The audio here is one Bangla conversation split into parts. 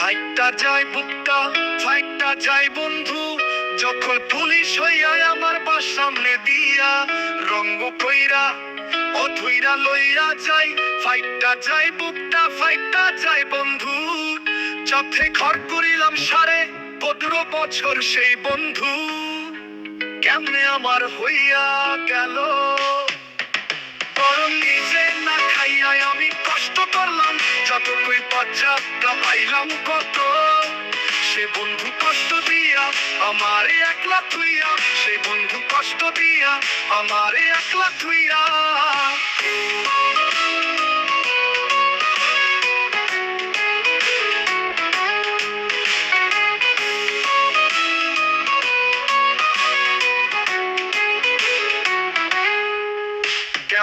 ফাইটটা যায় বুকটা, ফাইটটা যায় বন্ধু। যখন পুলিশ হইয়া আমার বাস সামনে দিয়া, রঙ্গ কইরা ও ধুইরা লইয়া যাই। ফাইটটা যায় বুকটা, ফাইটটা যায় বন্ধু। চথে ঘর করিলাম সারে, পনেরো বছর সেই বন্ধু। কেমনে আমার হইয়া গেল? বরং নিজে না খাইয়াই আমি কষ্ট করলাম যতটুকুই বাচ্চাটা পাইলাম কত? সে বন্ধু কষ্ট দিয়া আমারে একলা তুইয়া সে বন্ধু কষ্ট দিয়া আমারে একলা তুইয়া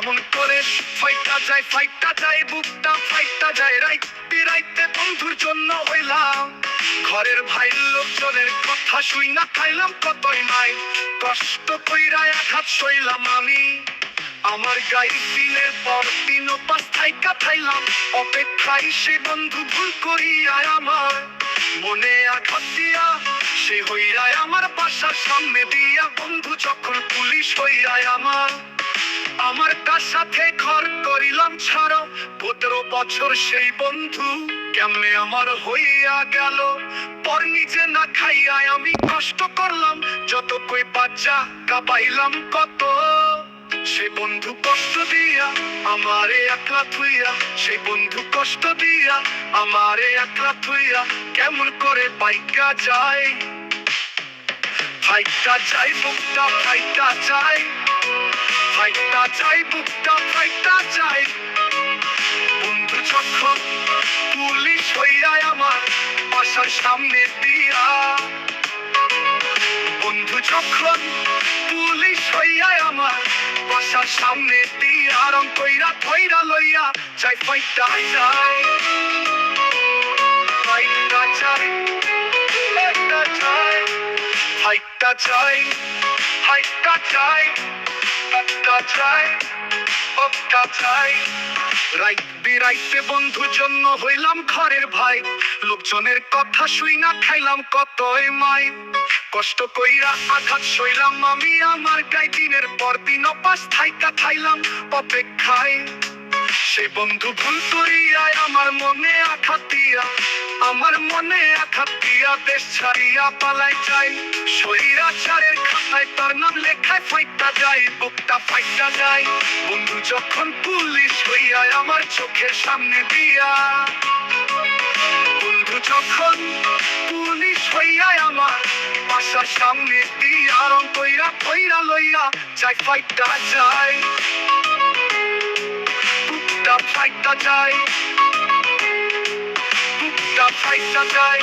কেমন করে ফাইটটা যায় ফাইটটা যায়, বুকটা ফাইটটা যায়। রাইতে রাইতে বন্ধুর জন্য হইলাম। ঘরের ভাই লোকজনের কথা শুই না, খাইলাম কতই নাই। কষ্ট কইরা আঘাত সইলাম আমি। আমার গায়ে দিনের পর দিন পাস থাইকা খাইলাম অপেক্ষায় সে বন্ধু ভুল করিয়া আমার। মনে আঘাত দিয়া সে হইয়া আমার বাসার সামনে দিয়া। বন্ধু যখন পুলিশ হইয়া আমার। আমার তার সাথে ঘর করিলাম ছাড়ো? পনেরো বছর সেই বন্ধু কেমনে আমার হইয়া গেল? পর নিজে না খাইয়া আমি কষ্ট করলাম যত কই বাচ্চা কাবাইলাম কত। সে বন্ধু কষ্ট দিয়া আমারে একলা থুইয়া, সেই বন্ধু কষ্ট দিয়া আমারে একলা থুইয়া কেমন করে বাইকা যায়? ফাইটটা যাই বুকটা ফাইটটা যায়। ফাইটটা চাই বুকটা ফাইটটা চাই বন্ধু যখন পুলিশ হইয়া আমার বাসার সামনে দিয়া, বন্ধু যখন পুলিশ হইয়া আমার বাসার সামনে দিয়া, রং কইরা কইরা লইয়া চাই ফাইটটা চাই। ফাইটটা চাই। ফাইটটা চাই ফাইটটা চাই একটা চাই একটা চাই রাইত বিরাইতে বন্ধু জন্য হইলাম ঘরের ভাই। লোকজনের কথা শুই না, খাইলাম কতই মাই। কষ্ট কইরা আঘাত সইলাম আমি, আমার গায়ে দিনের পর দিন অপাস থাইকা খাইলাম অপেক্ষায়। সে বন্ধু ভুল করিয়া আমার মনে আঘাত দিয়া। আমার মনে আঘাত দিয়া দেশ ছাড়িয়া পালাই যাই। স্বৈরাচারের খাতায় তার নাম লেখায় ফাইটটা যায়, বুকটা ফাইটটা যায়। বন্ধু যখন পুলিশ হইয়া আমার চোখের সামনে দিয়া। বন্ধু যখন পুলিশ হইয়া আমার বাসার সামনে দিয়া, রং কইরা কইরা লইয়া যাই, ফাইটটা যায়। বুকটা ফাইটটা যায়। বুকটা ফাইটটা যায়